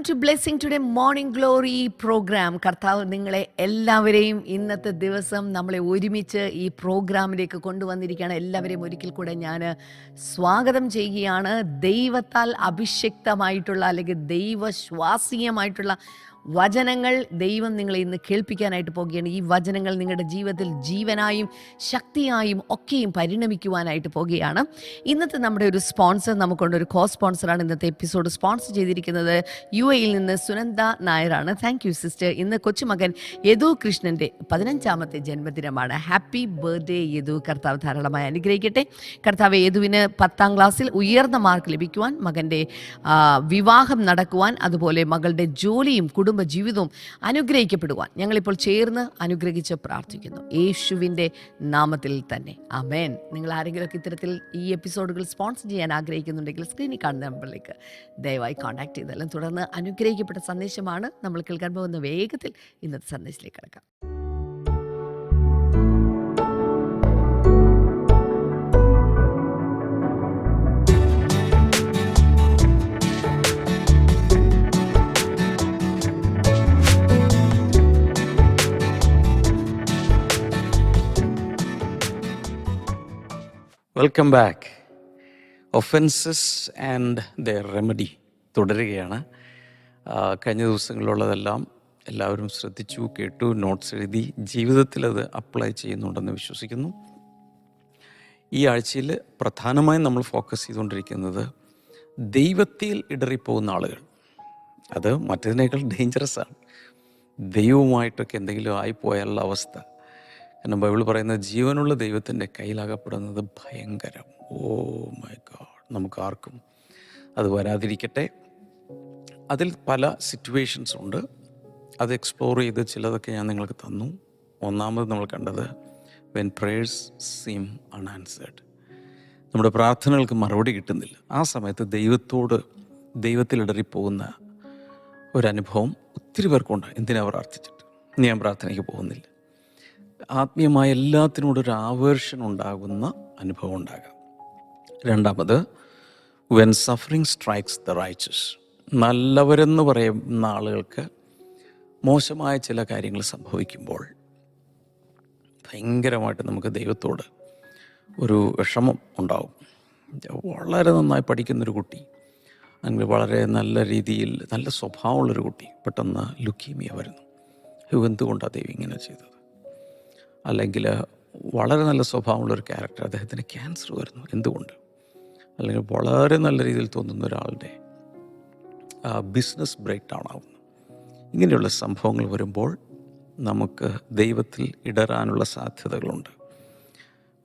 Welcome to blessing today morning glory programme കർത്താവ് നിങ്ങളെ എല്ലാവരെയും ഇന്നത്തെ ദിവസം നമ്മളെ ഒരുമിച്ച് ഈ പ്രോഗ്രാമിലേക്ക് കൊണ്ടുവന്നിരിക്കുകയാണ്. എല്ലാവരെയും ഒരിക്കൽ കൂടെ ഞാൻ സ്വാഗതം ചെയ്യുകയാണ്. ദൈവത്താൽ അഭിഷിക്തമായിട്ടുള്ള അല്ലെങ്കിൽ ദൈവശ്വാസീയമായിട്ടുള്ള വചനങ്ങൾ ദൈവം നിങ്ങളെ ഇന്ന് കേൾപ്പിക്കാനായിട്ട് പോകുകയാണ്. ഈ വചനങ്ങൾ നിങ്ങളുടെ ജീവിതത്തിൽ ജീവനായും ശക്തിയായും ഒക്കെയും പരിണമിക്കുവാനായിട്ട് പോകുകയാണ്. ഇന്നത്തെ നമ്മുടെ ഒരു സ്പോൺസർ നമുക്കുണ്ട്. ഒരു കോ സ്പോൺസറാണ് ഇന്നത്തെ എപ്പിസോഡ് സ്പോൺസർ ചെയ്തിരിക്കുന്നത് യു എയിൽ നിന്ന് സുനന്ദ നായരാണ്. താങ്ക് യു സിസ്റ്റർ ഇന്ന് കൊച്ചുമകൻ യദു കൃഷ്ണന്റെ പതിനഞ്ചാമത്തെ ജന്മദിനമാണ്. Happy birthday Yadu. കർത്താവ് ധാരാളമായി അനുഗ്രഹിക്കട്ടെ. കർത്താവ് യദുവിന് പത്താം ക്ലാസ്സിൽ ഉയർന്ന മാർക്ക് ലഭിക്കുവാൻ മകന്റെ വിവാഹം നടക്കുവാൻ അതുപോലെ മകളുടെ ജോലിയും കുടുംബ ജീവിതവും അനുഗ്രഹിക്കപ്പെടുവാൻ ഞങ്ങളിപ്പോൾ ചേർന്ന് അനുഗ്രഹിച്ച് പ്രാർത്ഥിക്കുന്നു. യേശുവിന്റെ നാമത്തിൽ തന്നെ. അമേൻ നിങ്ങൾ ആരെങ്കിലുമൊക്കെ ഇത്തരത്തിൽ ഈ എപ്പിസോഡുകൾ സ്പോൺസർ ചെയ്യാൻ ആഗ്രഹിക്കുന്നുണ്ടെങ്കിൽ സ്ക്രീനിൽ കാണുന്ന നമ്പറിലേക്ക് ദയവായി കോൺടാക്ട് ചെയ്താലും തുടർന്ന് അനുഗ്രഹിക്കപ്പെട്ട സന്ദേശമാണ് നമ്മൾ കേൾക്കാൻ പോകുന്ന വേഗത്തിൽ ഇന്നത്തെ സന്ദേശത്തിലേക്ക് കിടക്കാം. Welcome back offences and the remedy തുടരുകയാണ്. കഴിഞ്ഞ ദിവസങ്ങളിലുള്ളതെല്ലാം എല്ലാവരും ശ്രദ്ധിച്ചു കേട്ടു നോട്ട്സ് എഴുതി ജീവിതത്തിൽ അത് അപ്ലൈ ചെയ്യുന്നുണ്ടെന്ന് വിശ്വസിക്കുന്നു. ഈ ആഴ്ചയിൽ പ്രധാനമായും നമ്മൾ ഫോക്കസ് ചെയ്തുകൊണ്ടിരിക്കുന്നത് ദൈവത്തിൽ ഇടറിപ്പോകുന്ന ആളുകൾ. അത് മറ്റതിനേക്കാൾ ഡേഞ്ചറസ് ആണ്. ദൈവവുമായിട്ടൊക്കെ എന്തെങ്കിലും ആയിപ്പോയാലുള്ള അവസ്ഥ. കാരണം ബൈബിൾ പറയുന്നത് ജീവനുള്ള ദൈവത്തിന്റെ കയ്യിലാകപ്പെടുന്നത് ഭയങ്കരം. Oh my god. നമുക്ക് ആർക്കും അത് വരാതിരിക്കട്ടെ. അതിൽ പല സിറ്റുവേഷൻസ് ഉണ്ട്. അത് എക്സ്പ്ലോർ ചെയ്ത് ചിലതൊക്കെ ഞാൻ നിങ്ങൾക്ക് തന്നു. ഒന്നാമത് നമ്മൾ കണ്ടത് വെൻ പ്രേയേഴ്സ് സീം അൺആൻസേർഡ് നമ്മുടെ പ്രാർത്ഥനകൾക്ക് മറുപടി കിട്ടുന്നില്ല. ആ സമയത്ത് ദൈവത്തോട് ദൈവത്തിൽ പോകുന്ന ഒരനുഭവം ഒത്തിരി പേർക്കുണ്ട്. എന്തിനാ പ്രാർത്ഥിച്ചിട്ട്? ഞാൻ പ്രാർത്ഥനയ്ക്ക് പോകുന്നില്ല. ആത്മീയമായ ഒരു ആവേർഷൻ ഉണ്ടാകുന്ന അനുഭവം ഉണ്ടാകാം രണ്ടാമത് when suffering strikes the righteous നല്ലവരെന്ന് പറയുന്ന ആളുകൾക്ക് മോശമായ ചില കാര്യങ്ങൾ സംഭവിക്കുമ്പോൾ ഭയങ്കരമായിട്ട് നമുക്ക് ദൈവത്തോട് ഒരു വിഷമം ഉണ്ടാവും. വളരെ നന്നായി പഠിക്കുന്നൊരു കുട്ടി അങ്ങനെ വളരെ നല്ല രീതിയിൽ നല്ല സ്വഭാവമുള്ളൊരു കുട്ടി പെട്ടെന്ന് ലുക്കീമിയ വരുന്നു. എന്തുകൊണ്ടാണ് ദൈവം ഇങ്ങനെ ചെയ്തത്? അല്ലെങ്കിൽ വളരെ നല്ല സ്വഭാവമുള്ളൊരു ക്യാരക്ടർ അദ്ദേഹത്തിന് ക്യാൻസർ വരുന്നു എന്തുകൊണ്ട്? അല്ലെങ്കിൽ വളരെ നല്ല രീതിയിൽ തോന്നുന്ന ഒരാളുടെ ബിസിനസ് ബ്രേക്ക് ഡൗൺ ആവുന്നു. ഇങ്ങനെയുള്ള സംഭവങ്ങൾ വരുമ്പോൾ നമുക്ക് ദൈവത്തിൽ ഇടരാനുള്ള സാധ്യതകളുണ്ട്.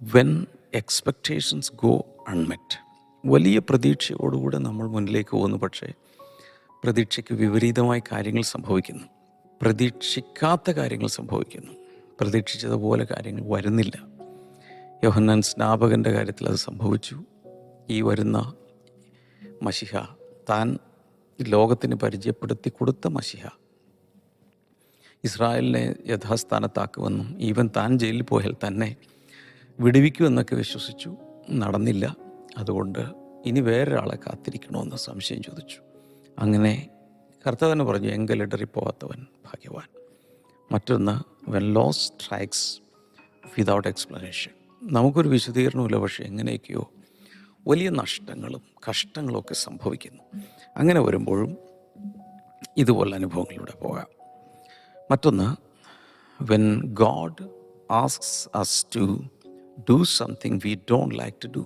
വെൻ എക്സ്പെക്റ്റേഷൻസ് ഗോ അൺമെറ്റ് വലിയ പ്രതീക്ഷയോടുകൂടെ നമ്മൾ മുന്നിലേക്ക് പോകുന്നു. പക്ഷേ പ്രതീക്ഷയ്ക്ക് വിപരീതമായ കാര്യങ്ങൾ സംഭവിക്കുന്നു. പ്രതീക്ഷിക്കാത്ത കാര്യങ്ങൾ സംഭവിക്കുന്നു. പ്രതീക്ഷിച്ചതുപോലെ കാര്യങ്ങൾ വരുന്നില്ല. യോഹന്നാൻ സ്നാപകന്റെ കാര്യത്തിൽ അത് സംഭവിച്ചു. ഈ വരുന്ന മഷിഹ താൻ ലോകത്തിന് പരിചയപ്പെടുത്തി കൊടുത്ത മഷിഹ ഇസ്രായേലിനെ യഥാസ്ഥാനത്താക്കുമെന്നും ഈവൻ താൻ ജയിലിൽ പോയാൽ തന്നെ വിടുവിക്കുമെന്നൊക്കെ വിശ്വസിച്ചു. നടന്നില്ല. അതുകൊണ്ട് ഇനി വേറൊരാളെ കാത്തിരിക്കണമെന്ന് സംശയം ചോദിച്ചു. അങ്ങനെ കർത്താവിന് പറഞ്ഞു എങ്കലിടറിപ്പോവാത്തവൻ ഭാഗ്യവാൻ. മറ്റൊന്ന് when loss strikes without explanation നമുക്കൊരു വിശദീകരണമില്ല പക്ഷേ എങ്ങനെയൊക്കെയോ വലിയ നഷ്ടങ്ങളും കഷ്ടങ്ങളും ഒക്കെ സംഭവിക്കുന്നു. അങ്ങനെ വരുമ്പോഴും ഇതുപോലെ അനുഭവങ്ങളിലൂടെ പോകാം. മറ്റൊന്ന് when God asks us to do something we don't like to do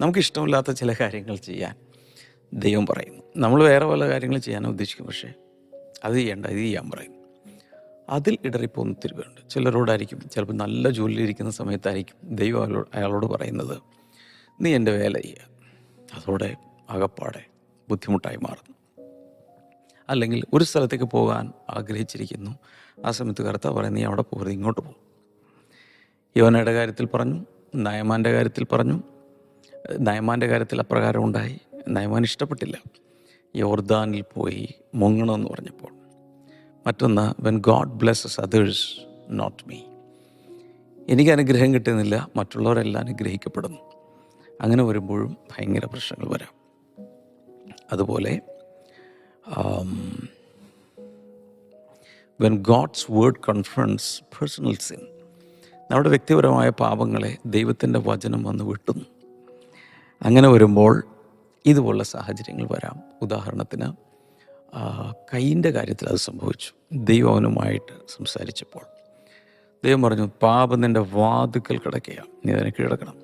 നമുക്കിഷ്ടമില്ലാത്ത ചില കാര്യങ്ങൾ ചെയ്യാൻ ദൈവം പറയുന്നു. നമ്മൾ വേറെ പല കാര്യങ്ങൾ ചെയ്യാനാണ് ഉദ്ദേശിക്കും പക്ഷേ അത് ചെയ്യേണ്ട ഇത് ചെയ്യാൻ പറയും. അതിൽ ഇടറിപ്പോകുന്ന ഒത്തിരി പേരുണ്ട് ചിലരോടായിരിക്കും ചിലപ്പോൾ നല്ല ജോലിയിലിരിക്കുന്ന സമയത്തായിരിക്കും ദൈവം അയാളോട് അയാളോട് പറയുന്നത് നീ എന്റെ വേല ചെയ്യുക അതോടെ അകപ്പാടെ ബുദ്ധിമുട്ടായി മാറുന്നു. അല്ലെങ്കിൽ ഒരു സ്ഥലത്തേക്ക് പോകാൻ ആഗ്രഹിച്ചിരിക്കുന്നു. ആ സമയത്ത് കർത്താവ് പറയും നീ അവിടെ പോകരുത് ഇങ്ങോട്ട് പോകും യോനയുടെ കാര്യത്തിൽ പറഞ്ഞു നയമാന്റെ കാര്യത്തിൽ പറഞ്ഞു. നയമാന്റെ കാര്യത്തിൽ അപ്രകാരം ഉണ്ടായി. നയമാൻ ഇഷ്ടപ്പെട്ടില്ല. യോർദാനിൽ പോയി മുങ്ങണമെന്ന് പറഞ്ഞപ്പോൾ. മറ്റൊന്ന് when God blesses others not me എനിക്ക് അനുഗ്രഹം കിട്ടുന്നില്ല മറ്റുള്ളവരെല്ലാം അനുഗ്രഹിക്കപ്പെടുന്നു. അങ്ങനെ വരുമ്പോഴും ഭയങ്കര പ്രശ്നങ്ങൾ വരാം. അതുപോലെ when God's word confronts personal sin നമ്മുടെ വ്യക്തിപരമായ പാപങ്ങളെ ദൈവത്തിന്റെ വചനം വന്ന് വെട്ടുന്നു. അങ്ങനെ വരുമ്പോൾ ഇതുപോലുള്ള സാഹചര്യങ്ങൾ വരാം. ഉദാഹരണത്തിന് കൈയിന്റെ കാര്യത്തിൽ അത് സംഭവിച്ചു. ദൈവവനുമായിട്ട് സംസാരിച്ചപ്പോൾ. ദൈവം പറഞ്ഞു പാപം നിന്റെ വാതുക്കൽ കിടക്കുകയാണ്. നീ അതിനെ കീഴടക്കണം.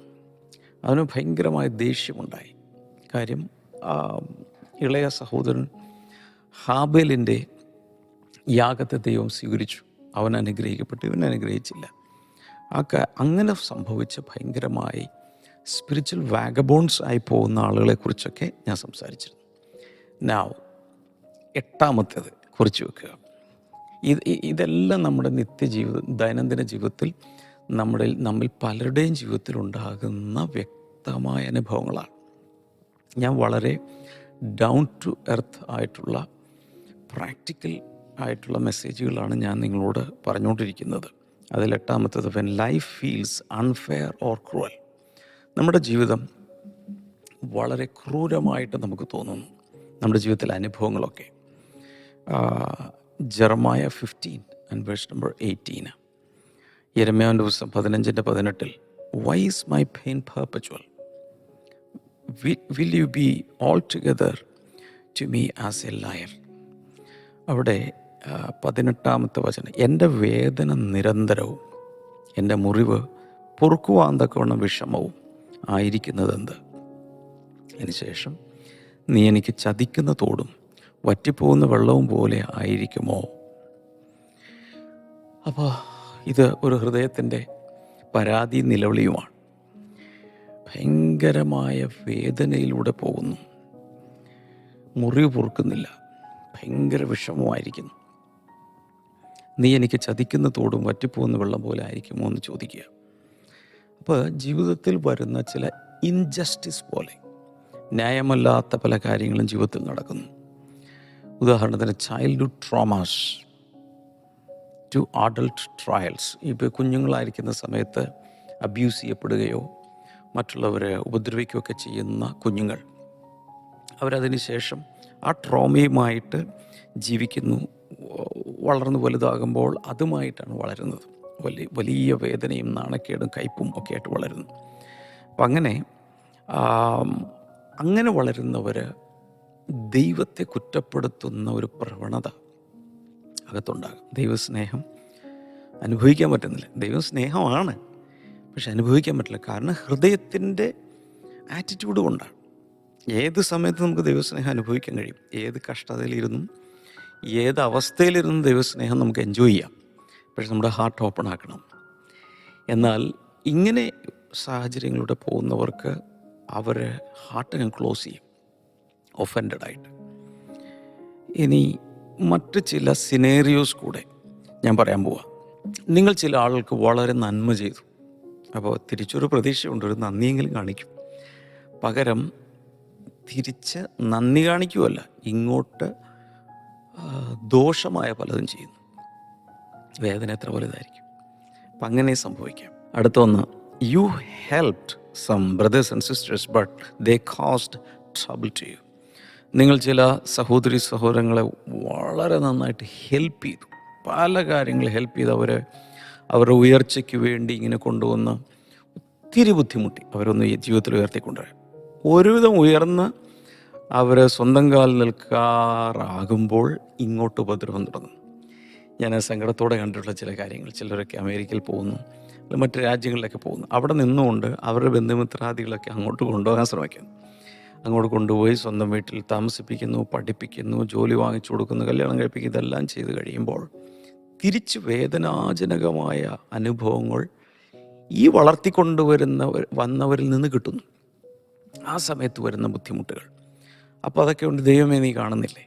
അവന് ഭയങ്കരമായ ദേഷ്യമുണ്ടായി. കാര്യം ഇളയ സഹോദരൻ ഹാബേലിന്റെ യാഗത്തെ ദൈവം സ്വീകരിച്ചു. അവൻ അനുഗ്രഹിക്കപ്പെട്ടു ഇവൻ അനുഗ്രഹിച്ചില്ല. ആ അങ്ങനെ സംഭവിച്ച ഭയങ്കരമായി സ്പിരിച്വൽ വാഗബോൺസ് ആയി പോകുന്ന ആളുകളെക്കുറിച്ചൊക്കെ ഞാൻ സംസാരിച്ചിരുന്നു. നാവ് എട്ടാമത്തേത് കുറിച്ച് വെക്കുക. ഇത് ഇതെല്ലാം നമ്മുടെ നിത്യജീവിത ദൈനംദിന ജീവിതത്തിൽ നമ്മുടെ നമ്മിൽ പലരുടെയും ജീവിതത്തിൽ ഉണ്ടാകുന്ന വ്യക്തമായ അനുഭവങ്ങളാണ്. ഞാൻ വളരെ ഡൗൺ ടു എർത്ത് ആയിട്ടുള്ള പ്രാക്ടിക്കൽ ആയിട്ടുള്ള മെസ്സേജുകളാണ് ഞാൻ നിങ്ങളോട് പറഞ്ഞുകൊണ്ടിരിക്കുന്നത്. അതിൽ എട്ടാമത്തത് when life feels unfair or cruel നമ്മുടെ ജീവിതം വളരെ ക്രൂരമായിട്ട് നമുക്ക് തോന്നുന്നു. നമ്മുടെ ജീവിതത്തിലെ അനുഭവങ്ങളൊക്കെ. Jeremiah fifteen and verse number eighteen യരമ്യാവിന്റെ പുസ്തകം പതിനഞ്ചിന്റെ പതിനെട്ടിൽ why's my pain perpetual will you be altogether to me as a liar അവിടെ പതിനെട്ടാമത്തെ വചനം എന്റെ വേദന നിരന്തരവും എന്റെ മുറിവ് പൊറുക്കുവാൻ തക്കവണ്ണം വിഷമവും ആയിരിക്കുന്നതെന്ത്? അതിനുശേഷം നീ എനിക്ക് ചതിക്കുന്ന തോടും വറ്റിപ്പോകുന്ന വെള്ളവും പോലെ ആയിരിക്കുമോ? അപ്പോൾ ഇത് ഒരു ഹൃദയത്തിന്റെ പരാതി നിലവിളിയുമാണ്. ഭയങ്കരമായ വേദനയിലൂടെ പോകുന്നു. മുറിവ് പൊറുക്കുന്നില്ല. ഭയങ്കര വിഷമമായിരിക്കുന്നു. നീ എനിക്ക് ചതിക്കുന്ന തോടും വറ്റിപ്പോകുന്ന വെള്ളം പോലെ ആയിരിക്കുമോ എന്ന് ചോദിക്കുക. അപ്പോൾ ജീവിതത്തിൽ വരുന്ന ചില ഇൻജസ്റ്റിസ് പോലെ ന്യായമല്ലാത്ത പല കാര്യങ്ങളും ജീവിതത്തിൽ നടക്കുന്നു. ഉദാഹരണത്തിന് childhood traumas to adult trials ഇപ്പോൾ കുഞ്ഞുങ്ങളായിരിക്കുന്ന സമയത്ത് അബ്യൂസ് ചെയ്യപ്പെടുകയോ മറ്റുള്ളവരെ ഉപദ്രവിക്കുകയൊക്കെ ചെയ്യുന്ന കുഞ്ഞുങ്ങൾ. അവരതിന് ശേഷം ആ ട്രോമയുമായിട്ട് ജീവിക്കുന്നു. വളർന്നു വലുതാകുമ്പോൾ അതുമായിട്ടാണ് വളരുന്നത്. വലിയ വലിയ വേദനയും നാണക്കേടും കയ്പും ഒക്കെ ആയിട്ട് വളരുന്നു. അപ്പം അങ്ങനെ അങ്ങനെ വളരുന്നവർ ദൈവത്തെ കുറ്റപ്പെടുത്തുന്ന ഒരു പ്രവണത അകത്തുണ്ടാകും. ദൈവസ്നേഹം അനുഭവിക്കാൻ പറ്റുന്നില്ല. ദൈവം സ്നേഹമാണ് പക്ഷെ അനുഭവിക്കാൻ പറ്റില്ല. കാരണം ഹൃദയത്തിന്റെ ആറ്റിറ്റ്യൂഡ് കൊണ്ടാണ്. ഏത് സമയത്ത് നമുക്ക് ദൈവസ്നേഹം അനുഭവിക്കാൻ കഴിയും? ഏത് കഷ്ടതയിലിരുന്നും ഏത് അവസ്ഥയിലിരുന്നും ദൈവസ്നേഹം നമുക്ക് എൻജോയ് ചെയ്യാം. പക്ഷെ നമ്മുടെ ഹാർട്ട് ഓപ്പൺ ആക്കണം. എന്നാൽ ഇങ്ങനെ സാഹചര്യങ്ങളിലൂടെ പോകുന്നവർക്ക് അവർ ഹാർട്ടിനെ ക്ലോസ് ചെയ്യും. ഒഫൻഡഡ് ആയിട്ട്. ഇനി മറ്റ് ചില സിനേറിയോസ് കൂടെ ഞാൻ പറയാൻ പോവാം. നിങ്ങൾ ചില ആളുകൾക്ക് വളരെ നന്മ ചെയ്തു. അപ്പോൾ തിരിച്ചൊരു പ്രതീക്ഷയുണ്ട് ഒരു നന്ദിയെങ്കിലും കാണിക്കും. പകരം തിരിച്ച് നന്ദി കാണിക്കുമല്ല ഇങ്ങോട്ട് ദോഷമായ പലതും ചെയ്യുന്നു. വേദന എത്ര വലുതായിരിക്കും അപ്പം അങ്ങനെ സംഭവിക്കാം. അടുത്തൊന്ന് you helped some brothers and sisters but they cost trouble to you നിങ്ങൾ ചില സഹോദരി സഹോദരങ്ങളെ വളരെ നന്നായിട്ട് ഹെൽപ്പ് ചെയ്തു. പല കാര്യങ്ങൾ ഹെൽപ്പ് ചെയ്ത് അവരെ അവരുടെ ഉയർച്ചയ്ക്ക് വേണ്ടി ഇങ്ങനെ കൊണ്ടുവന്ന് ഒത്തിരി ബുദ്ധിമുട്ടി അവരൊന്ന് ജീവിതത്തിൽ ഉയർത്തിക്കൊണ്ടുവരാൻ. ഒരുവിധം ഉയർന്ന് അവർ സ്വന്തം കാലിൽ നിൽക്കാറാകുമ്പോൾ ഇങ്ങോട്ട് ഉപദ്രവം തുടങ്ങും ഞാൻ സങ്കടത്തോടെ കണ്ടിട്ടുള്ള ചില കാര്യങ്ങൾ. ചിലരൊക്കെ അമേരിക്കയിൽ പോകുന്നു മറ്റ് രാജ്യങ്ങളിലൊക്കെ പോകുന്നു. അവിടെ നിന്നുകൊണ്ട് അവരുടെ ബന്ധുമിത്രാദികളൊക്കെ അങ്ങോട്ട് കൊണ്ടുപോകാൻ ശ്രമിക്കുന്നു. അങ്ങോട്ട് കൊണ്ടുപോയി സ്വന്തം വീട്ടിൽ താമസിപ്പിക്കുന്നു പഠിപ്പിക്കുന്നു ജോലി വാങ്ങിച്ചു കൊടുക്കുന്നു കല്യാണം കഴിപ്പിക്കുന്നു ഇതെല്ലാം ചെയ്ത് കഴിയുമ്പോൾ തിരിച്ച് വേദനാജനകമായ അനുഭവങ്ങൾ ഈ വളർത്തിക്കൊണ്ടുവരുന്ന വന്നവരിൽ നിന്ന് കിട്ടുന്നു. ആ സമയത്ത് വരുന്ന ബുദ്ധിമുട്ടുകൾ. അപ്പോൾ അതൊക്കെ ഉണ്ട്. ദൈവമേ നീ കാണുന്നില്ലേ?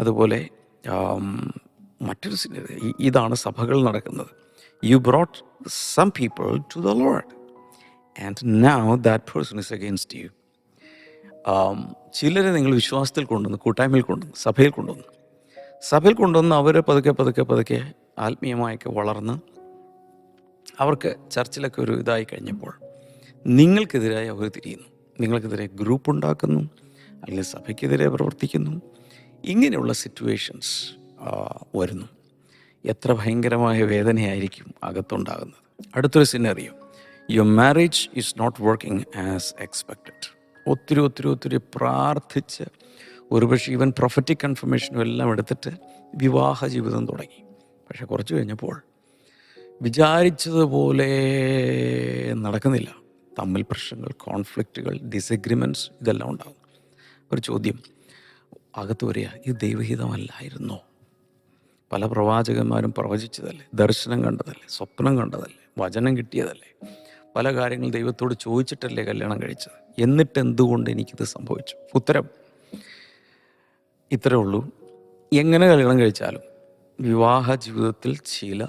അതുപോലെ മറ്റൊരു ഇതാണ് സഭകൾ നടക്കുന്നത്. You brought some people to the Lord and now that person is against you ചിലരെ നിങ്ങൾ വിശ്വാസത്തിൽ കൊണ്ടുവന്നു കൂട്ടായ്മയിൽ കൊണ്ടുവന്നു സഭയിൽ കൊണ്ടുവന്നു. സഭയിൽ കൊണ്ടുവന്ന് അവരെ പതുക്കെ പതുക്കെ പതുക്കെ ആത്മീയമായൊക്കെ വളർന്ന് അവർക്ക് ചർച്ചിലൊക്കെ ഒരു ഇതായി കഴിഞ്ഞപ്പോൾ നിങ്ങൾക്കെതിരായി അവർ തിരിയുന്നു. നിങ്ങൾക്കെതിരെ ഗ്രൂപ്പ് ഉണ്ടാക്കുന്നു അല്ലെങ്കിൽ സഭയ്ക്കെതിരെ പ്രവർത്തിക്കുന്നു. ഇങ്ങനെയുള്ള സിറ്റുവേഷൻസ് വരുന്നു. എത്ര ഭയങ്കരമായ വേദനയായിരിക്കും അകത്തുണ്ടാകുന്നത്. അടുത്തൊരു scenario your marriage is not working as expected ഒത്തിരി ഒത്തിരി ഒത്തിരി പ്രാർത്ഥിച്ച് ഒരുപക്ഷെ ഈവൻ പ്രൊഫറ്റിക് കൺഫർമേഷനും എല്ലാം എടുത്തിട്ട് വിവാഹ ജീവിതം തുടങ്ങി. പക്ഷെ കുറച്ച് കഴിഞ്ഞപ്പോൾ വിചാരിച്ചതുപോലെ നടക്കുന്നില്ല. തമ്മിൽ പ്രശ്നങ്ങൾ കോൺഫ്ലിക്റ്റുകൾ ഡിസഗ്രിമെന്റ്സ് ഇതെല്ലാം ഉണ്ടാകും ഒരു ചോദ്യം അകത്ത് വരിക ഇത് ദൈവഹിതമല്ലായിരുന്നോ? പല പ്രവാചകന്മാരും പ്രവചിച്ചതല്ലേ? ദർശനം കണ്ടതല്ലേ? സ്വപ്നം കണ്ടതല്ലേ? വചനം കിട്ടിയതല്ലേ? പല കാര്യങ്ങൾ ദൈവത്തോട് ചോദിച്ചിട്ടല്ലേ കല്യാണം കഴിച്ചത്? എന്നിട്ട് എന്തുകൊണ്ട് എനിക്കിത് സംഭവിച്ചു? ഉത്തരം. ഇത്രേ ഉള്ളൂ. എങ്ങനെ കല്യാണം കഴിച്ചാലും വിവാഹ ജീവിതത്തിൽ ചില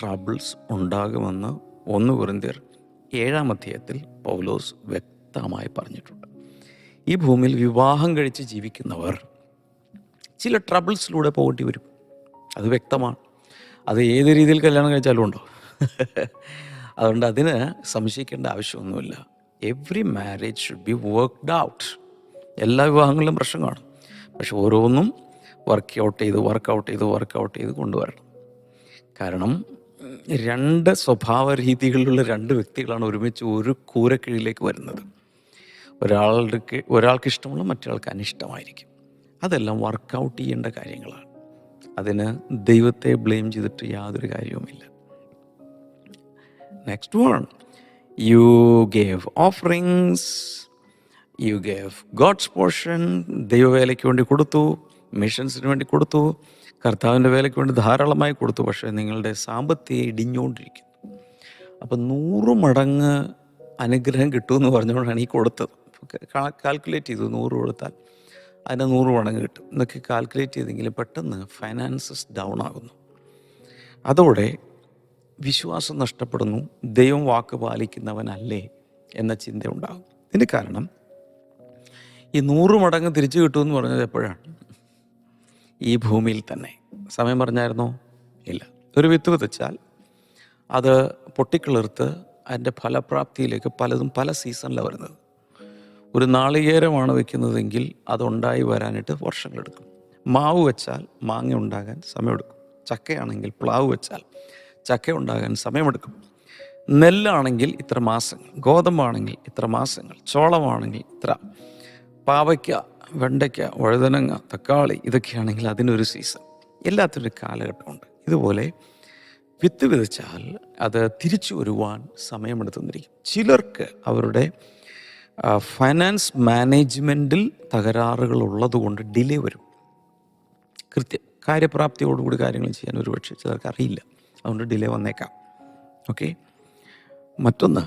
ട്രബിൾസ് ഉണ്ടാകുമെന്ന് ഒന്ന് കുറിന്തിയർ ഏഴാം അധ്യായത്തിൽ പൗലോസ് വ്യക്തമായി പറഞ്ഞിട്ടുണ്ട്. ഈ ഭൂമിയിൽ വിവാഹം കഴിച്ച് ജീവിക്കുന്നവർ ചില ട്രബിൾസിലൂടെ പോകേണ്ടി വരും. അത് വ്യക്തമാണ്. അത് ഏത് രീതിയിൽ കല്യാണം കഴിച്ചാലും ഉണ്ടോ? അതുകൊണ്ട് അതിന് സംശയിക്കേണ്ട ആവശ്യമൊന്നുമില്ല. Every marriage should be worked out എല്ലാ വിവാഹങ്ങളിലും പ്രശ്നം കാണും. പക്ഷെ ഓരോന്നും വർക്ക് ഔട്ട് ചെയ്ത് വർക്ക് ഔട്ട് ചെയ്ത് വർക്ക് ഔട്ട് ചെയ്ത് കൊണ്ടുവരണം. കാരണം രണ്ട് സ്വഭാവ രീതികളിലുള്ള രണ്ട് വ്യക്തികളാണ് ഒരുമിച്ച് ഒരു കൂരക്കീഴിലേക്ക് വരുന്നത്. ഒരാൾക്ക് ഒരാൾക്ക് ഇഷ്ടമുള്ള മറ്റൊരാൾക്ക് അനിഷ്ടമായിരിക്കും. അതെല്ലാം വർക്കൗട്ട് ചെയ്യേണ്ട കാര്യങ്ങളാണ്. അതിന് ദൈവത്തെ ബ്ലെയിം ചെയ്തിട്ട് യാതൊരു കാര്യവുമില്ല. Next one you gave offerings you gave God's portion ദൈവവേലയ്ക്ക് വേണ്ടി കൊടുത്തു മിഷൻസിന് വേണ്ടി കൊടുത്തു കർത്താവിന്റെ വേലയ്ക്ക് വേണ്ടി ധാരാളമായി കൊടുത്തു പക്ഷേ നിങ്ങളുടെ സാമ്പത്തികം ഇടിഞ്ഞുകൊണ്ടിരിക്കുന്നു. അപ്പം നൂറ് മടങ്ങ് അനുഗ്രഹം കിട്ടുമെന്ന് പറഞ്ഞുകൊണ്ടാണ് ഈ കൊടുത്തത്. കാൽക്കുലേറ്റ് ചെയ്തു നൂറ് കൊടുത്താൽ അതിന് നൂറ് മടങ്ങ് കിട്ടും. എന്നൊക്കെ കാൽക്കുലേറ്റ് ചെയ്തെങ്കിലും പെട്ടെന്ന് ഫൈനാൻസസ് ഡൗൺ ആകുന്നു. അതോടെ വിശ്വാസം നഷ്ടപ്പെടുന്നു ദൈവം വാക്ക് പാലിക്കുന്നവനല്ലേ എന്ന ചിന്ത ഉണ്ടാകും ഇതിന് കാരണം ഈ നൂറ് മടങ്ങ് തിരിച്ചു കിട്ടുമെന്ന് പറഞ്ഞത് എപ്പോഴാണ്? ഈ ഭൂമിയിൽ തന്നെ. സമയം പറഞ്ഞായിരുന്നോ? ഇല്ല. ഒരു വിത്ത് വിതച്ചാൽ അത് പൊട്ടിക്കിളിർത്ത് അതിന്റെ ഫലപ്രാപ്തിയിലേക്ക് പലതും പല സീസണിലാണ് വരുന്നത്. ഒരു നാളികേരമാണ് വെക്കുന്നതെങ്കിൽ അതുണ്ടായി വരാനായിട്ട് വർഷങ്ങളെടുക്കും. മാവ് വെച്ചാൽ മാങ്ങ ഉണ്ടാകാൻ സമയമെടുക്കും. ചക്കയാണെങ്കിൽ പ്ലാവ് വെച്ചാൽ ചക്ക ഉണ്ടാകാൻ സമയമെടുക്കും. നെല്ലാണെങ്കിൽ ഇത്ര മാസങ്ങൾ ഗോതമ്പാണെങ്കിൽ ഇത്ര മാസങ്ങൾ ചോളമാണെങ്കിൽ ഇത്ര പാവയ്ക്ക വെണ്ടയ്ക്ക വഴുതനങ്ങ തക്കാളി ഇതൊക്കെയാണെങ്കിൽ അതിനൊരു സീസൺ. എല്ലാത്തിനൊരു കാലഘട്ടമുണ്ട്. ഇതുപോലെ വിത്ത് വിതച്ചാൽ അത് തിരിച്ചു വരുവാൻ സമയമെടുത്തുന്നിരിക്കും. ചിലർക്ക് അവരുടെ ഫൈനാൻസ് മാനേജ്മെന്റിൽ തകരാറുകൾ ഉള്ളതുകൊണ്ട് ഡിലേ വരും. കൃത്യം കാര്യപ്രാപ്തിയോടുകൂടി കാര്യങ്ങൾ ചെയ്യാൻ ഒരുപക്ഷെ ചിലർക്ക് അറിയില്ല. അതുകൊണ്ട് ഡിലേ വന്നേക്കാം. ഓക്കെ മറ്റൊന്ന്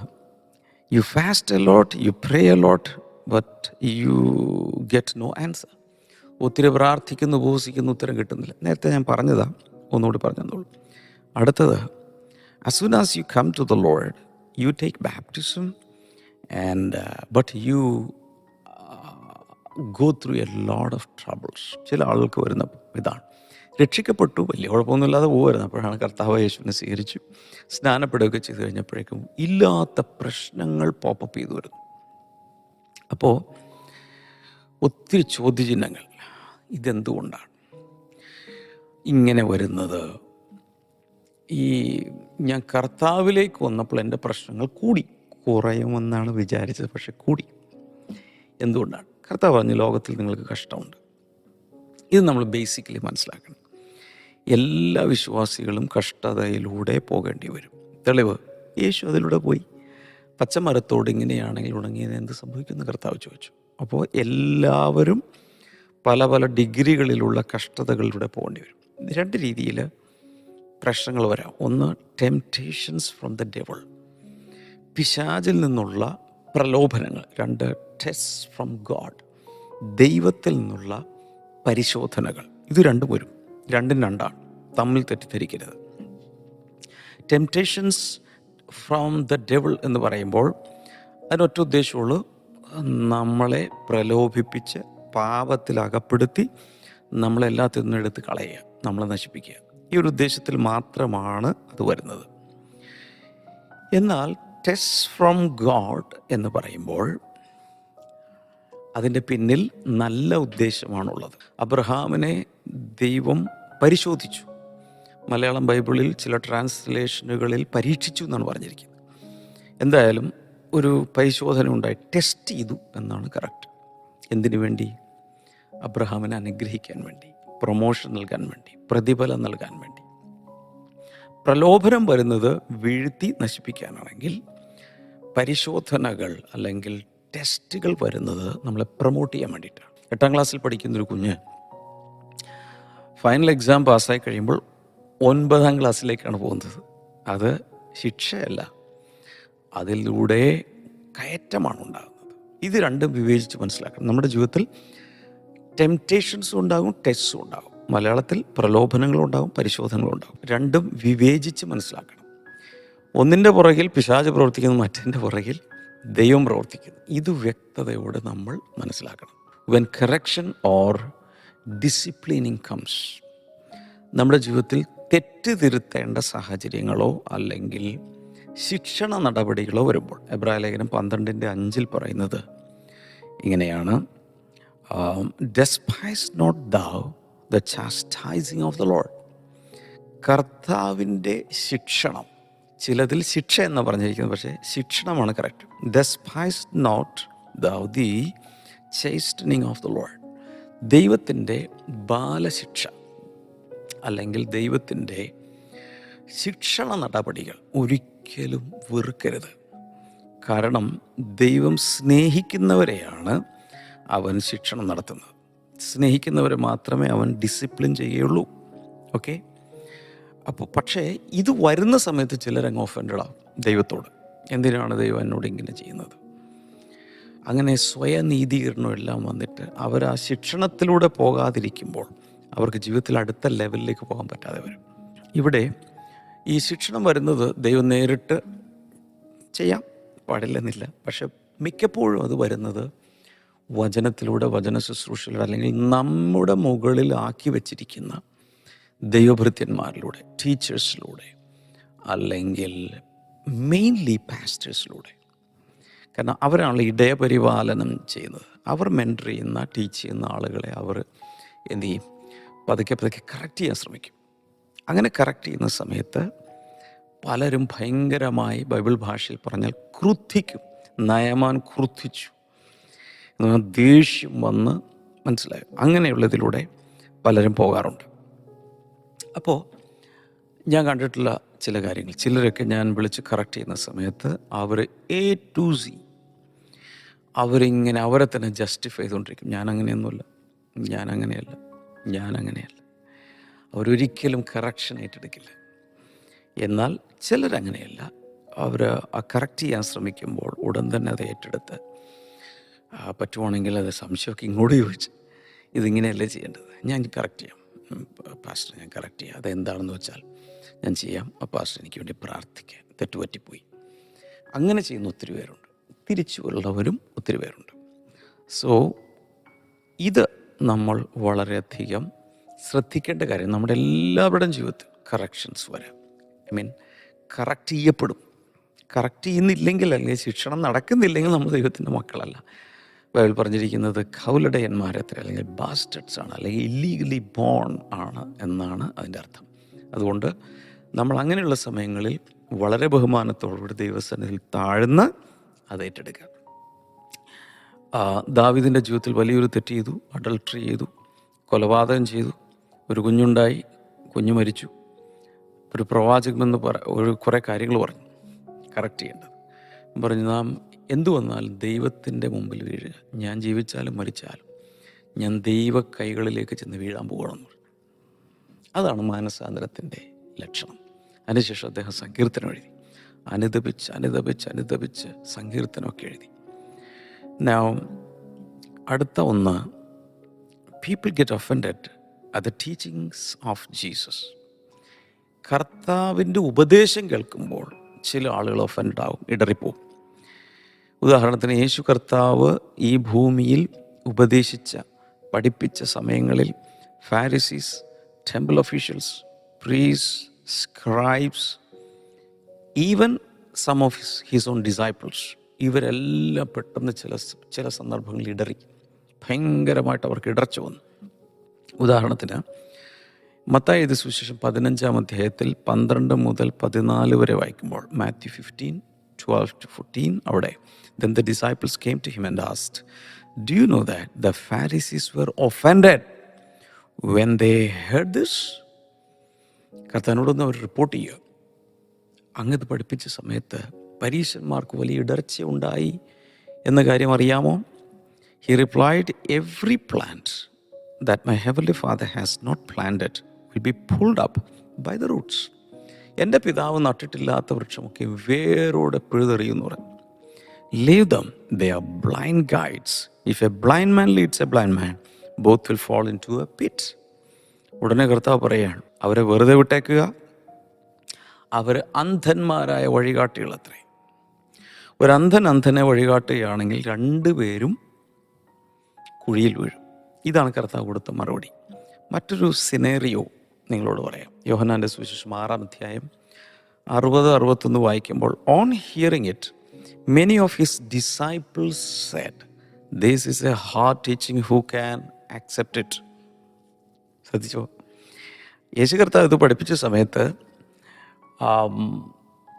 you fast a lot you pray a lot but you get no answer ഒത്തിരി പ്രാർത്ഥിക്കുന്നു ഉപവസിക്കുന്നു ഉത്തരം കിട്ടുന്നില്ല. നേരത്തെ ഞാൻ പറഞ്ഞതാ ഒന്നുകൂടി പറഞ്ഞെന്നുള്ളൂ അടുത്തത് as soon as you come to the Lord, you take baptism, and uh, but you uh, go through a. ചില ആളുകൾക്ക് വരുന്ന ഇതാണ്. രക്ഷിക്കപ്പെട്ടു. വലിയ കുഴപ്പമൊന്നുമില്ലാതെ പോകുമായിരുന്നു അപ്പോഴാണ് കർത്താവ് യേശുവിനെ സ്വീകരിച്ചു സ്നാനപ്പെടുകയൊക്കെ ചെയ്തു കഴിഞ്ഞപ്പോഴേക്കും ഇല്ലാത്ത പ്രശ്നങ്ങൾ പോപ്പപ്പ് ചെയ്തു വരുന്നു. അപ്പോൾ ഒത്തിരി ചോദ്യചിഹ്നങ്ങൾ. ഇതെന്തുകൊണ്ടാണ്? ഇങ്ങനെ വരുന്നത്. ഈ ഞാൻ കർത്താവിലേക്ക് വന്നപ്പോൾ എന്റെ പ്രശ്നങ്ങൾ കൂടി. കുറയുമെന്നാണ് വിചാരിച്ചത് പക്ഷെ കൂടി. എന്തുകൊണ്ടാണ്? കർത്താവ് പറഞ്ഞു ലോകത്തിൽ നിങ്ങൾക്ക് കഷ്ടമുണ്ട്. ഇത് നമ്മൾ ബേസിക്കലി മനസ്സിലാക്കണം. എല്ലാ വിശ്വാസികളും കഷ്ടതയിലൂടെ പോകേണ്ടി വരും. തെളിവ്. യേശു അതിലൂടെ പോയി. പച്ചമരത്തോട് ഇങ്ങനെയാണെങ്കിൽ ഉണങ്ങിയത് എന്ത് സംഭവിക്കുന്ന? കർത്താവ് ചോദിച്ചു. അപ്പോൾ എല്ലാവരും പല പല ഡിഗ്രികളിലുള്ള കഷ്ടതകളിലൂടെ പോകേണ്ടി വരും. രണ്ട് രീതിയിൽ പ്രശ്നങ്ങൾ വരാം. ഒന്ന് ടെംപ്റ്റേഷൻസ് ഫ്രം ദ ഡെവൾ പിശാചിൽ നിന്നുള്ള പ്രലോഭനങ്ങൾ. രണ്ട് ടെസ്റ്റ് ഫ്രം ഗോഡ് ദൈവത്തിൽ നിന്നുള്ള പരിശോധനകൾ. ഇത് രണ്ടും വരും. രണ്ടും രണ്ടാണ് തമ്മിൽ തെറ്റിദ്ധരിക്കരുത്. ടെംപ്റ്റേഷൻസ് ഫ്രോം ദ ഡെവിൾ എന്ന് പറയുമ്പോൾ അതിനൊറ്റ ഉദ്ദേശമുള്ളൂ നമ്മളെ പ്രലോഭിപ്പിച്ച് പാപത്തിലകപ്പെടുത്തി നമ്മളെല്ലാത്തിൽ നിന്നും എടുത്ത് കളയുക നമ്മളെ നശിപ്പിക്കുക. ഈ ഒരു ഉദ്ദേശത്തിൽ മാത്രമാണ് അത് വരുന്നത്. എന്നാൽ ടെസ്റ്റ് ഫ്രം ഗോഡ് എന്ന് പറയുമ്പോൾ അതിന്റെ പിന്നിൽ നല്ല ഉദ്ദേശമാണുള്ളത്. അബ്രഹാമിനെ ദൈവം പരിശോധിച്ചു. മലയാളം ബൈബിളിൽ ചില ട്രാൻസ്ലേഷനുകളിൽ പരീക്ഷിച്ചു എന്നാണ് പറഞ്ഞിരിക്കുന്നത്. എന്തായാലും ഒരു പരിശോധന ഉണ്ടായി. ടെസ്റ്റ് ചെയ്തു എന്നാണ് കറക്റ്റ്. എന്തിനു വേണ്ടി? അബ്രഹാമിനെ അനുഗ്രഹിക്കാൻ വേണ്ടി പ്രൊമോഷൻ നൽകാൻ വേണ്ടി പ്രതിഫലം നൽകാൻ വേണ്ടി. പ്രലോഭനം വരുന്നത് വീഴ്ത്തി നശിപ്പിക്കാനാണെങ്കിൽ പരിശോധനകൾ അല്ലെങ്കിൽ ടെസ്റ്റുകൾ വരുന്നത് നമ്മളെ പ്രൊമോട്ട് ചെയ്യാൻ വേണ്ടിയിട്ടാണ്. എട്ടാം ക്ലാസ്സിൽ പഠിക്കുന്ന ഒരു കുഞ്ഞ് ഫൈനൽ എക്സാം പാസ്സായി കഴിയുമ്പോൾ ഒൻപതാം ക്ലാസ്സിലേക്കാണ് പോകുന്നത്. അത് ശിക്ഷയല്ല. അതിലൂടെ കയറ്റമാണ് ഉണ്ടാകുന്നത്. ഇത് രണ്ടും വിവേചിച്ച് മനസ്സിലാക്കണം. നമ്മുടെ ജീവിതത്തിൽ ടെംപ്റ്റേഷൻസും ഉണ്ടാകും ടെസ്റ്റും ഉണ്ടാകും. മലയാളത്തിൽ പ്രലോഭനങ്ങളും ഉണ്ടാകും പരിശോധനകളും ഉണ്ടാകും. രണ്ടും വിവേചിച്ച് മനസ്സിലാക്കണം. ഒന്നിന്റെ പുറകിൽ പിശാജ് പ്രവർത്തിക്കുന്ന മറ്റേന്റെ പുറകിൽ ദൈവം പ്രവർത്തിക്കുന്നു. ഇത് വ്യക്തതയോടെ നമ്മൾ മനസ്സിലാക്കണം. When correction or disciplining comes നമ്മുടെ ജീവിതത്തിൽ തെറ്റ് തിരുത്തേണ്ട സാഹചര്യങ്ങളോ അല്ലെങ്കിൽ ശിക്ഷണ നടപടികളോ വരുമ്പോൾ എബ്രായ ലേഖനം പന്ത്രണ്ടിന്റെ അഞ്ചിൽ പറയുന്നത് ഇങ്ങനെയാണ്. Despise not thou the chastising of the Lord കർത്താവിന്റെ ശിക്ഷണം ചിലതിൽ ശിക്ഷ എന്ന് പറഞ്ഞിരിക്കുന്നത് പക്ഷേ ശിക്ഷണമാണ് correct despise not the the chastening of the Lord ദൈവത്തിന്റെ ബാലശിക്ഷ അല്ലെങ്കിൽ ദൈവത്തിന്റെ ശിക്ഷണ നടപടികൾ ഒരിക്കലും വെറുക്കരുത്. കാരണം ദൈവം സ്നേഹിക്കുന്നവരെയാണ് അവൻ ശിക്ഷണം നടത്തുന്നത്. സ്നേഹിക്കുന്നവരെ മാത്രമേ അവൻ ഡിസിപ്ലിൻ ചെയ്യുള്ളൂ ഓക്കെ അപ്പോൾ പക്ഷേ ഇത് വരുന്ന സമയത്ത് ചിലരങ്ങ് ഒഫൻഡഡാവും ദൈവത്തോട്. എന്തിനാണ് ദൈവം എന്നോട് ഇങ്ങനെ ചെയ്യുന്നത്? അങ്ങനെ സ്വയനീതീകരണം എല്ലാം വന്നിട്ട് അവർ ആ ശിക്ഷണത്തിലൂടെ പോകാതിരിക്കുമ്പോൾ അവർക്ക് ജീവിതത്തിൽ അടുത്ത ലെവലിലേക്ക് പോകാൻ പറ്റാതെ വരും. ഇവിടെ ഈ ശിക്ഷണം വരുന്നത് ദൈവം നേരിട്ട് ചെയ്യാം പാടില്ലെന്നില്ല. പക്ഷെ മിക്കപ്പോഴും അത് വരുന്നത് വചനത്തിലൂടെ വചന ശുശ്രൂഷയിലൂടെ അല്ലെങ്കിൽ നമ്മുടെ മുകളിൽ ആക്കി വച്ചിരിക്കുന്ന ദൈവഭൃത്യന്മാരിലൂടെ ടീച്ചേഴ്സിലൂടെ അല്ലെങ്കിൽ മെയിൻലി പാസ്റ്റേഴ്സിലൂടെ കാരണം അവരാണ് ഇടയപരിപാലനം ചെയ്യുന്നത്. അവർ മെന്റർ ചെയ്യുന്ന ടീച്ച് ചെയ്യുന്ന ആളുകളെ അവർ എന്ത് ചെയ്യും? പതുക്കെ പതുക്കെ കറക്റ്റ് ചെയ്യാൻ ശ്രമിക്കും. അങ്ങനെ കറക്റ്റ് ചെയ്യുന്ന സമയത്ത് പലരും ഭയങ്കരമായി ബൈബിൾ ഭാഷയിൽ പറഞ്ഞാൽ ക്രുദ്ധിക്കും. നയമാൻ ക്രുദ്ധിച്ചു. എന്ന് പറഞ്ഞാൽ ദേഷ്യം വന്ന് മനസ്സിലായി. അങ്ങനെയുള്ളതിലൂടെ പലരും പോകാറുണ്ട്. അപ്പോൾ ഞാൻ കണ്ടിട്ടുള്ള ചില കാര്യങ്ങൾ. ചിലരൊക്കെ ഞാൻ വിളിച്ച് കറക്റ്റ് ചെയ്യുന്ന സമയത്ത് അവർ എ ടു സി അവരിങ്ങനെ അവരെ തന്നെ ജസ്റ്റിഫൈ ചെയ്തുകൊണ്ടിരിക്കും. ഞാൻ അങ്ങനെയൊന്നുമില്ല ഞാൻ അങ്ങനെയല്ല ഞാൻ അങ്ങനെയല്ല അവരൊരിക്കലും കറക്ഷൻ ഏറ്റെടുക്കില്ല. എന്നാൽ ചിലരങ്ങനെയല്ല. അവർ ആ കറക്റ്റ് ചെയ്യാൻ ശ്രമിക്കുമ്പോൾ ഉടൻ തന്നെ അത് ഏറ്റെടുത്ത് പറ്റുവാണെങ്കിൽ അത് സംശയമൊക്കെ ഇങ്ങോട്ട് ചോദിച്ച് ഇതിങ്ങനെയല്ലേ ചെയ്യേണ്ടത്? ഞാൻ കറക്റ്റ് ചെയ്യാം. പാസ്റ്റർ ഞാൻ കറക്റ്റ് ചെയ്യാം. അതെന്താണെന്ന് വെച്ചാൽ ഞാൻ ചെയ്യാം. ആ പാസ്റ്റർ എനിക്ക് വേണ്ടി പ്രാർത്ഥിക്കുക തെറ്റുപറ്റിപ്പോയി. അങ്ങനെ ചെയ്യുന്ന ഒത്തിരി പേരുണ്ട്. തിരിച്ചുള്ളവരും ഒത്തിരി പേരുണ്ട്. സോ ഇത് നമ്മൾ വളരെയധികം ശ്രദ്ധിക്കേണ്ട കാര്യം നമ്മുടെ എല്ലാവരുടെയും ജീവിതത്തിൽ കറക്ഷൻസ് വരാം. ഐ മീൻ കറക്റ്റ് ചെയ്യപ്പെടും. കറക്റ്റ് ചെയ്യുന്നില്ലെങ്കിൽ അല്ലെങ്കിൽ ശിക്ഷണം നടക്കുന്നില്ലെങ്കിൽ നമ്മൾ ദൈവത്തിന്റെ മക്കളല്ല. ബൈബിൾ പറഞ്ഞിരിക്കുന്നത് കൗലടയന്മാരത്ര അല്ലെങ്കിൽ ബാസ്റ്റഡ്സ് ആണ് അല്ലെങ്കിൽ ഇല്ലീഗലി ബോൺ ആണ് എന്നാണ് അതിന്റെ അർത്ഥം. അതുകൊണ്ട് നമ്മൾ അങ്ങനെയുള്ള സമയങ്ങളിൽ വളരെ ബഹുമാനത്തോടുകൂടി ദൈവസന്നിധിയിൽ താഴ്ന്ന് അത് ഏറ്റെടുക്കുക. ദാവിദിന്റെ ജീവിതത്തിൽ വലിയൊരു തെറ്റ് ചെയ്തു അഡൾട്ടറി ചെയ്തു കൊലപാതകം ചെയ്തു. ഒരു കുഞ്ഞുണ്ടായി കുഞ്ഞു മരിച്ചു. ഒരു പ്രവാചകമെന്ന് പറ ഒരു കുറേ കാര്യങ്ങൾ പറഞ്ഞു. കറക്റ്റ് ചെയ്യേണ്ടത്. പറഞ്ഞു നാം എന്തു വന്നാലും ദൈവത്തിന്റെ മുമ്പിൽ വീഴുക. ഞാൻ ജീവിച്ചാലും മരിച്ചാലും ഞാൻ ദൈവ കൈകളിലേക്ക് ചെന്ന് വീഴാൻ പോകണമെന്ന് അതാണ് മാനസാന്തരത്തിന്റെ ലക്ഷണം. അതിനുശേഷം അദ്ദേഹം സങ്കീർത്തനം എഴുതി. അനുദപിച്ച് അനുദപിച്ച് അനുദപിച്ച് സങ്കീർത്തനമൊക്കെ എഴുതി. അടുത്ത ഒന്ന് people get offended at the teachings of Jesus കർത്താവിന്റെ ഉപദേശം കേൾക്കുമ്പോൾ ചില ആളുകൾ ഒഫൻഡ് ആവും ഇടറിപ്പോവും. ഉദാഹരണത്തിന് യേശു കർത്താവ് ഈ ഭൂമിയിൽ ഉപദേശിച്ച പഠിപ്പിച്ച സമയങ്ങളിൽ Pharisees temple officials priests scribes even some of his his own disciples ഇവരെല്ലാം പെട്ടെന്ന് ചില ചില സന്ദർഭങ്ങളിൽ ഇടറി. ഭയങ്കരമായിട്ട് അവർക്ക് ഇടർച്ച വന്നു. ഉദാഹരണത്തിന് മത്തായി സുശേഷം പതിനഞ്ചാം അധ്യായത്തിൽ പന്ത്രണ്ട് മുതൽ പതിനാല് വരെ വായിക്കുമ്പോൾ Matthew fifteen twelve to fourteen അവിടെ then the disciples came to him and asked, Do you know that the Pharisees were offended when they heard this? കർത്താനോടൊന്ന് അവർ റിപ്പോർട്ട് ചെയ്യുക. അങ്ങത് പഠിപ്പിച്ച സമയത്ത് പരീക്ഷന്മാർക്ക് വലിയ ഇടർച്ച ഉണ്ടായി എന്ന കാര്യം അറിയാമോ? He replied every plant that my heavenly father has not planted will be pulled up by the roots എന്റെ പിതാവ് നട്ടിട്ടില്ലാത്ത വൃക്ഷമൊക്കെ വേരോടെ പിഴുതെറിയുന്നു പറഞ്ഞു. Leave them. They are blind guides. If a blind man leads a blind man both will fall into a pit. ഉടനെ കർത്താവ് പറയുകയാണ് അവരെ വെറുതെ വിട്ടേക്കുക. അവർ അന്ധന്മാരായ വഴികാട്ടികളത്രേ. ഒരു അന്ധൻ അന്ധനെ വഴികാട്ടുകയാണെങ്കിൽ രണ്ടുപേരും കുഴിയിൽ വീഴും. ഇതാണ് കർത്താവ് കൊടുത്ത മറുപടി. മറ്റൊരു സിനേറിയോ നിങ്ങളോട് പറയാം. യോഹനാന്റെ സുവിശേഷം ആറാം അധ്യായം അറുപത് അറുപത്തൊന്ന് വായിക്കുമ്പോൾ on hearing it many of his disciples said this is a hard teaching who can accept it ശ്രദ്ധിച്ചോ? യേശു കർത്താവ് ഇത് പഠിപ്പിച്ച സമയത്ത്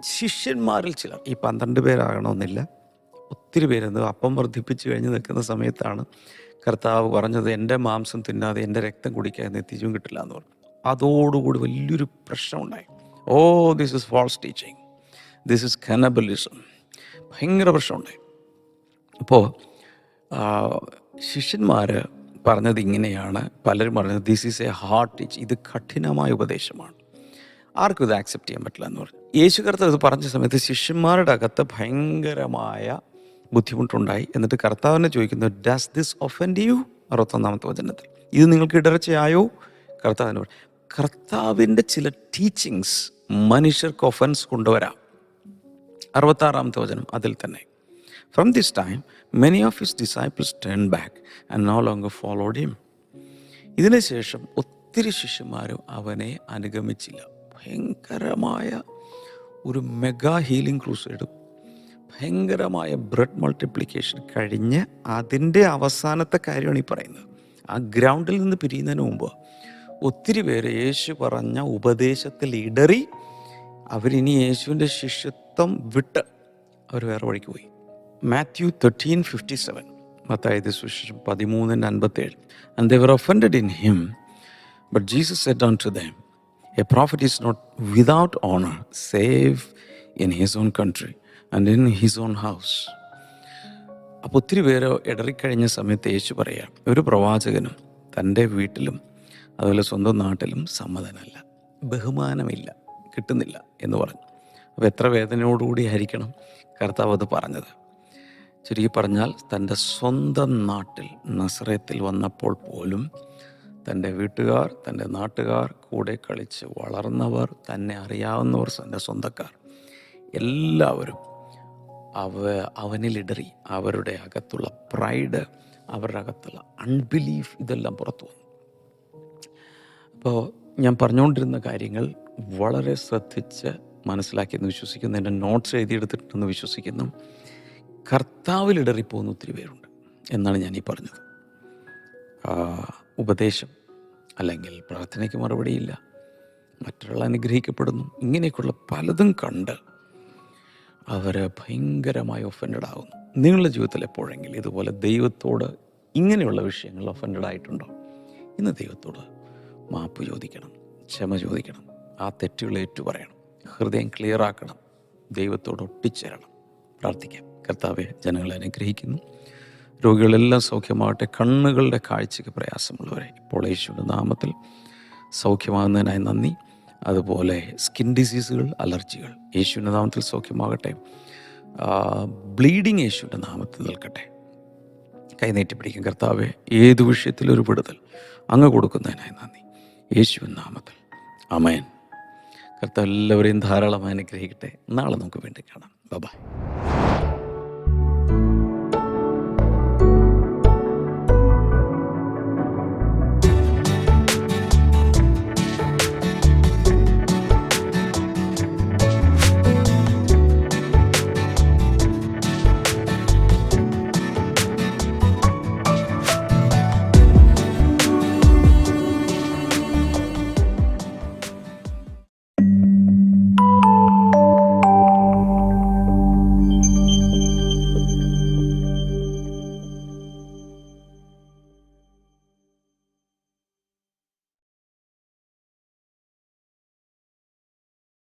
ശിഷ്യന്മാരിൽ ചിലർ ഈ പന്ത്രണ്ട് പേരാകണമെന്നില്ല ഒത്തിരി പേരെന്ന് അപ്പം വർദ്ധിപ്പിച്ച് കഴിഞ്ഞ് നിൽക്കുന്ന സമയത്താണ് കർത്താവ് പറഞ്ഞത് എന്റെ മാംസം തിന്നാതെ എന്റെ രക്തം കുടിക്കാതെ നിത്യജീവൻ കിട്ടില്ല എന്ന് പറഞ്ഞു. അതോടുകൂടി വലിയൊരു പ്രശ്നമുണ്ടായി. ഓ this is false teaching this is cannibalism ഭയങ്കര പ്രശ്നമുണ്ടായി. അപ്പോൾ ശിഷ്യന്മാർ പറഞ്ഞത് ഇങ്ങനെയാണ്. പലരും പറഞ്ഞത് this is a hard teach ഇത് കഠിനമായ ഉപദേശമാണ്. ആർക്കും ഇത് ആക്സെപ്റ്റ് ചെയ്യാൻ പറ്റില്ല എന്ന് പറഞ്ഞു. യേശു കർത്താവ് ഇത് പറഞ്ഞ സമയത്ത് ശിഷ്യന്മാരുടെ അകത്ത് ഭയങ്കരമായ ബുദ്ധിമുട്ടുണ്ടായി. എന്നിട്ട് കർത്താവിനെ ചോദിക്കുന്നു ഡസ് ദിസ് ഒഫൻഡ് യു അറുപത്തൊന്നാമത്തെ വചനത്തിൽ. ഇത് നിങ്ങൾക്ക് ഇടർച്ചയായോ? കർത്താവിന് പറഞ്ഞു. കർത്താവിന്റെ ചില ടീച്ചിങ്സ് മനുഷ്യർക്ക് ഒഫൻസ് കൊണ്ടുവരാം. അറുപത്താറാമത്തെ വചനം അതിൽ തന്നെ. From this time many of his disciples turn back and no longer followed him ഇതിനുശേഷം ഒത്തിരി ശിഷ്യന്മാരും അവനെ അനുഗമിച്ചില്ല. ഭയങ്കരമായ ഒരു മെഗാ ഹീലിംഗ് ക്രൂസൈഡും ഭയങ്കരമായ ബ്രെഡ് മൾട്ടിപ്ലിക്കേഷൻ കഴിഞ്ഞ് അതിന്റെ അവസാനത്തെ കാര്യമാണ് ഈ പറയുന്നത്. ആ ഗ്രൗണ്ടിൽ നിന്ന് പിരിയുന്നതിന് മുമ്പ് ഒത്തിരി പേര് യേശു പറഞ്ഞ ഉപദേശത്തിൽ ഇടറി അവരിനി യേശുവിന്റെ ശിഷ്യത്വം വിട്ട് അവർ വേറെ വഴിക്ക് പോയി. മാത്യു തേർട്ടീൻ ഫിഫ്റ്റി സെവൻ മത്തായത് സുശേഷം പതിമൂന്നിന്റെ അൻപത്തേഴ് and they offended in him but Jesus said unto them a prophet is not without honour save in his own country and in his own house അപ്പോൾ ഒത്തിരി പേര് ഇടറിക്കഴിഞ്ഞ സമയത്ത് യേശു പറയാം ഒരു പ്രവാചകനും തന്റെ വീട്ടിലും അതുപോലെ സ്വന്തം നാട്ടിലും സമ്മതനല്ല ബഹുമാനമില്ല കിട്ടുന്നില്ല എന്ന് പറഞ്ഞു. അപ്പോൾ എത്ര വേദനയോടുകൂടി ആയിരിക്കണം കർത്താവ് അത് പറഞ്ഞത്? ചുരുക്കി പറഞ്ഞാൽ തന്റെ സ്വന്തം നാട്ടിൽ നസ്രയത്തിൽ വന്നപ്പോൾ പോലും തന്റെ വീട്ടുകാർ തന്റെ നാട്ടുകാർ കൂടെ കളിച്ച് വളർന്നവർ തന്നെ അറിയാവുന്നവർ തന്റെ സ്വന്തക്കാർ എല്ലാവരും അവ അവനിലിടറി അവരുടെ അകത്തുള്ള പ്രൈഡ് അവരുടെ അകത്തുള്ള അൺബിലീഫ് ഇതെല്ലാം പുറത്തു വന്നു. അപ്പോൾ ഞാൻ പറഞ്ഞുകൊണ്ടിരുന്ന കാര്യങ്ങൾ വളരെ ശ്രദ്ധിച്ച് മനസ്സിലാക്കിയെന്ന് വിശ്വസിക്കുന്നു എന്റെ നോട്ട്സ് എഴുതിയെടുത്തിട്ടുണ്ടെന്ന് വിശ്വസിക്കുന്നു. കർത്താവിലിടറിപ്പോകുന്ന ഒത്തിരി പേരുണ്ട് എന്നാണ് ഞാൻ ഈ പറഞ്ഞത്. ഉപദേശം അല്ലെങ്കിൽ പ്രാർത്ഥനയ്ക്ക് മറുപടിയില്ല മറ്റുള്ള അനുഗ്രഹിക്കപ്പെടുന്നു ഇങ്ങനെയൊക്കെയുള്ള പലതും കണ്ട് അവർ ഭയങ്കരമായി ഒഫൻഡഡ് ആകുന്നു. നിങ്ങളുടെ ജീവിതത്തിൽ എപ്പോഴെങ്കിലും ഇതുപോലെ ദൈവത്തോട് ഇങ്ങനെയുള്ള വിഷയങ്ങൾ ഒഫൻഡഡ് ആയിട്ടുണ്ടോ? ഇന്ന് ദൈവത്തോട് മാപ്പ് ചോദിക്കണം ക്ഷമ ചോദിക്കണം ആ തെറ്റുകൾ ഏറ്റുപറയണം ഹൃദയം ക്ലിയർ ആക്കണം. ദൈവത്തോട് ഒട്ടിച്ചേരണം. പ്രാർത്ഥിക്കാം. കർത്താവെ ജനങ്ങളെ അനുഗ്രഹിക്കുന്നു. രോഗികളെല്ലാം സൗഖ്യമാവട്ടെ. കണ്ണുകളുടെ കാഴ്ചയ്ക്ക് പ്രയാസമുള്ളവരെ ഇപ്പോൾ യേശുവിന്റെ നാമത്തിൽ സൗഖ്യമാകുന്നതിനായി നന്ദി. അതുപോലെ സ്കിൻ ഡിസീസുകൾ അലർജികൾ യേശുവിന്റെ നാമത്തിൽ സൗഖ്യമാകട്ടെ. ബ്ലീഡിങ് യേശുവിന്റെ നാമത്തിൽ നിൽക്കട്ടെ. കൈനീട്ടി പിടിക്കും കർത്താവെ. ഏത് വിഷയത്തിലൊരു വിടുതൽ അങ്ങ് കൊടുക്കുന്നതിനായി നന്ദി. യേശുവിൻ നാമത്തിൽ. അമയൻ കർത്താവ് എല്ലാവരെയും ധാരാളമായി അനുഗ്രഹിക്കട്ടെ. നാളെ നമുക്ക് വീണ്ടും കാണാം. ബൈ